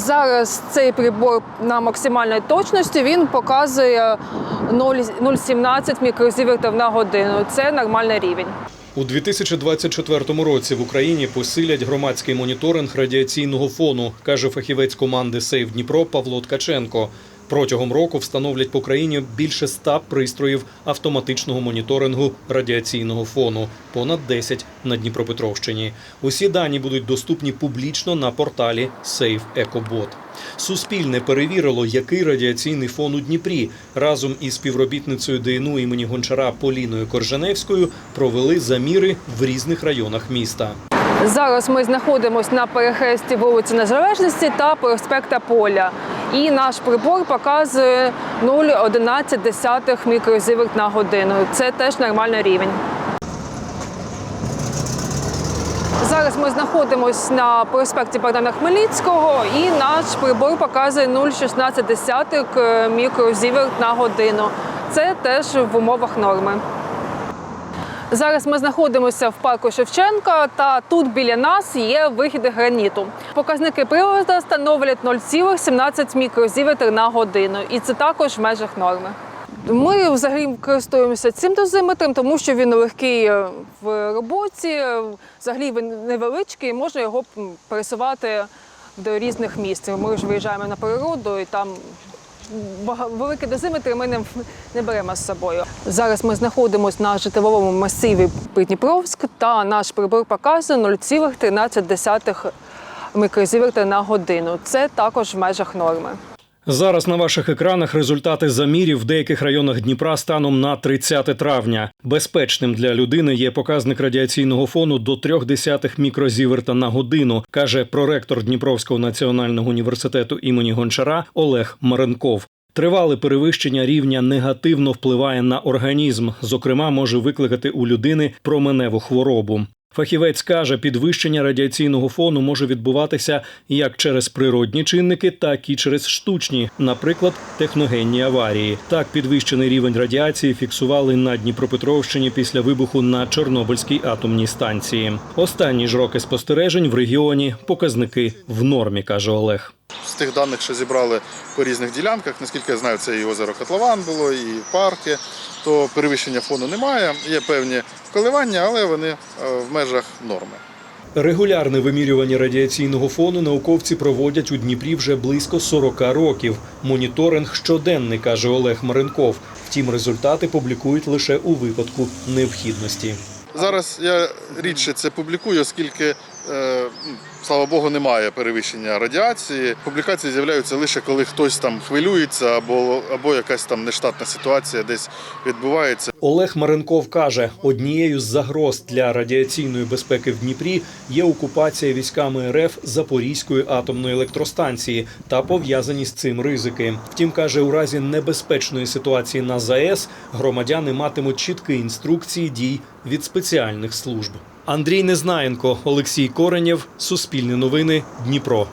Зараз цей прибор на максимальній точності він показує 0,17 мікрозівертів на годину. Це нормальний рівень. У 2024 році в Україні посилять громадський моніторинг радіаційного фону, каже фахівець команди Сейв Дніпро Павло Ткаченко. Протягом року встановлять по країні більше ста пристроїв автоматичного моніторингу радіаційного фону, понад 10 на Дніпропетровщині. Усі дані будуть доступні публічно на порталі Сейв Екобот. Суспільне перевірило, який радіаційний фон у Дніпрі. Разом із співробітницею ДНУ імені Гончара Поліною Корженевською провели заміри в різних районах міста. Зараз ми знаходимося на перехресті вулиці Незалежності та проспекта Поля. І наш прибор показує 0,11 мікрозіверт на годину. Це теж нормальний рівень. Зараз ми знаходимося на проспекті Богдана Хмельницького і наш прибор показує 0,16 мікрозіверт на годину. Це теж в умовах норми. Зараз ми знаходимося в парку Шевченка, та тут біля нас є вихід граніту. Показники приладу становлять 0,17 мікрозіветр на годину, і це також в межах норми. Ми взагалі користуємося цим дозиметром, тому що він легкий е, в роботі, е, взагалі він невеличкий, можна його пересувати до різних місць. Ми ж виїжджаємо на природу і там великі дозиметри ми не, не беремо з собою. Зараз ми знаходимося на житловому масиві Придніпровськ та наш прибор показує 0,13 мікрозіверта на годину. Це також в межах норми. Зараз на ваших екранах результати замірів в деяких районах Дніпра станом на 30 травня. Безпечним для людини є показник радіаційного фону до 0,3 мікрозіверта на годину, каже проректор Дніпровського національного університету імені Гончара Олег Маренков. Тривале перевищення рівня негативно впливає на організм, зокрема, може викликати у людини променеву хворобу. Фахівець каже, підвищення радіаційного фону може відбуватися як через природні чинники, так і через штучні, наприклад, техногенні аварії. Так, підвищений рівень радіації фіксували на Дніпропетровщині після вибуху на Чорнобильській атомній станції. Останні ж роки спостережень в регіоні показники в нормі, каже Олег. Тих даних, що зібрали по різних ділянках, наскільки я знаю, це і озеро Котлован було, і парки, то перевищення фону немає. Є певні коливання, але вони е, в межах норми. Регулярне вимірювання радіаційного фону науковці проводять у Дніпрі вже близько 40 років. Моніторинг щоденний, каже Олег Маренков. Втім, результати публікують лише у випадку необхідності. Зараз я рідше це публікую, оскільки, слава Богу, немає перевищення радіації. Публікації з'являються лише коли хтось там хвилюється або, або якась там нештатна ситуація десь відбувається. Олег Маренков каже, однією з загроз для радіаційної безпеки в Дніпрі є окупація військами РФ Запорізької атомної електростанції та пов'язані з цим ризики. Втім, каже, у разі небезпечної ситуації на ЗАЕС громадяни матимуть чіткі інструкції дій від спеціальних служб. Андрій Незнаєнко, Олексій Коренєв, Суспільне новини, Дніпро.